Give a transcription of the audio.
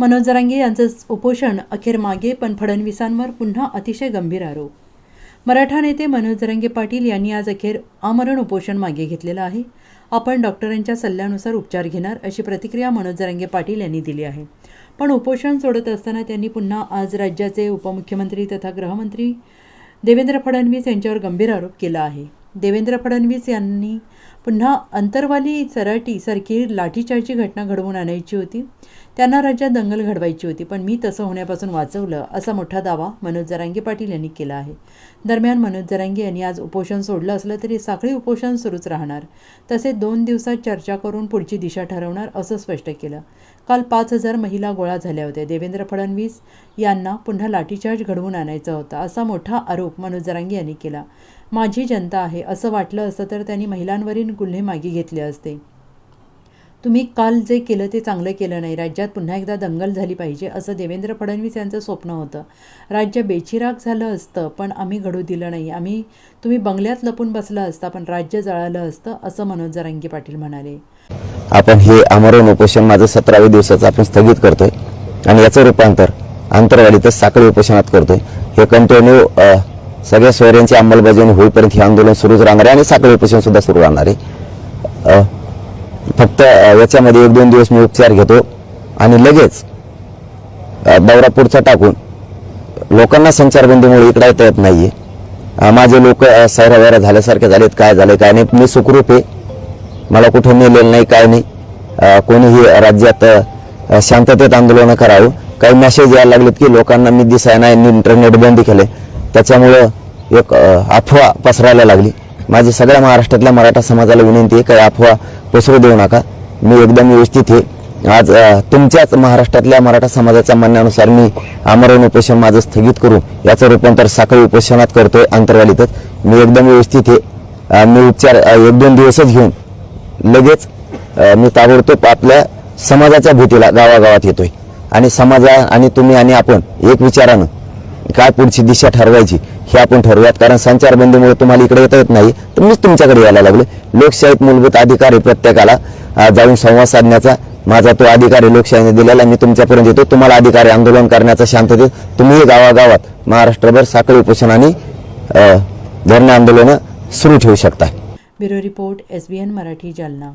मनोज जरांगे यांचं उपोषण अखेर मागे पण फडणवीसांवर पुन्हा अतिशय गंभीर आरोप. मराठा नेते मनोज जरांगे पाटील यांनी आज अखेर आमरण उपोषण मागे घेतलेलं आहे. आपण डॉक्टरांच्या सल्ल्यानुसार उपचार घेणार अशी प्रतिक्रिया मनोज जरांगे पाटील यांनी दिली आहे. पण उपोषण सोडत असताना त्यांनी पुन्हा आज राज्याचे उपमुख्यमंत्री तथा गृहमंत्री देवेंद्र फडणवीस यांच्यावर गंभीर आरोप केला आहे. देवेंद्र फडणवीस यांनी पुन्हा अंतरवाली सराटीसारखी लाठीचार्जची घटना घडवून आणायची होती. त्यांना राज्यात दंगल घडवायची होती पण मी तसं होण्यापासून वाचवलं असा मोठा दावा मनोज जरांगे पाटील यांनी केला आहे. दरम्यान मनोज जरांगे यांनी आज उपोषण सोडलं असलं तरी साखळी उपोषण सुरूच राहणार. तसेच दोन दिवसात चर्चा करून पुढची दिशा ठरवणार असं स्पष्ट केलं. काल पाच हजार महिला गोळा झाल्या होत्या. देवेंद्र फडणवीस यांना पुन्हा लाठीचार्ज घडवून आणायचा होता असा मोठा आरोप मनोज जरांगे यांनी केला. माझी जनता आहे असं वाटलं असतं तर त्यांनी महिलांवरील गुन्हे मागे घेतले असते. तुम्ही काल जे केलं ते चांगलं केलं नाही. राज्यात पुन्हा एकदा दंगल झाली पाहिजे असं देवेंद्र फडणवीस यांचं स्वप्न होतं. राज्य बेचिराग झालं असतं पण आम्ही घडू दिलं नाही. आम्ही तुम्ही बंगल्यात लपून बसला असता पण राज्य जळालं असतं असं मनोज जरांगे पाटील म्हणाले. आपण हे आमरण उपोषण माझं सतराव्या दिवसाचं आपण स्थगित करतोय आणि याचं रूपांतर आंतरवाडीतच साखळी उपोषणात करतोय. हे कंटिन्यू सगळ्या सोयऱ्यांची अंमलबजावणी होईपर्यंत हे आंदोलन सुरूच राहणार आहे आणि साखळी उपोषण सुद्धा सुरू राहणार आहे. फक्त याच्यामध्ये एक दोन दिवस मी उपचार घेतो आणि लगेच दौरा पुढचा टाकून लोकांना संचारबंदीमुळे इकडे येता येत नाही आहे माझे लोक सैरावैरा झाल्यासारखे झालेत काय झाले काय नाही मी सुखरूप आहे. मला कुठं नेलेलं नाही काय नाही. कोणीही राज्यात शांततेत आंदोलनं करावं. काही मेसेज यायला लागलेत की लोकांना मी दिसाय नाही इंटरनेट बंद केले त्याच्यामुळं एक अफवा पसरायला लागली. माझी सगळ्या महाराष्ट्रातल्या मराठा समाजाला विनंती आहे काही अफवा पसरू देऊ नका. मी एकदम व्यवस्थित आहे. आज तुमच्याच महाराष्ट्रातल्या मराठा समाजाच्या म्हणण्यानुसार मी आमरण उपोषण माझं स्थगित करू याचं रूपांतर साखळी उपोषणात करतोय अंतरवालीतच. मी एकदम व्यवस्थित आहे. मी उपचार एक दोन दिवसच घेऊन लगेच मी ताबडतोब आपल्या समाजाच्या भेटीला गावागावात येतोय. आणि समाजा आणि तुम्ही आणि आपण एक विचारानं काय पुढची दिशा ठरवायची हे आपण ठरवूयात. कारण संचारबंदीमुळे तुम्हाला इकडे येता येत नाही. तर मीच तुमच्याकडे यायला लागलो. लोकशाहीत मूलभूत अधिकार आहे प्रत्येकाला. जाऊन संवाद साधण्याचा. माझा तो अधिकार आहे लोकशाहीने दिलेला. मी तुमच्यापर्यंत येतो. तुम्हाला अधिकार आहे आंदोलन करण्याचा शांततेत. तुम्ही गावागावात महाराष्ट्रभर साखळी उपोषण आणि धरणे आंदोलनं सुरू ठेवू शकता. Bureau report S Marathi Jalna.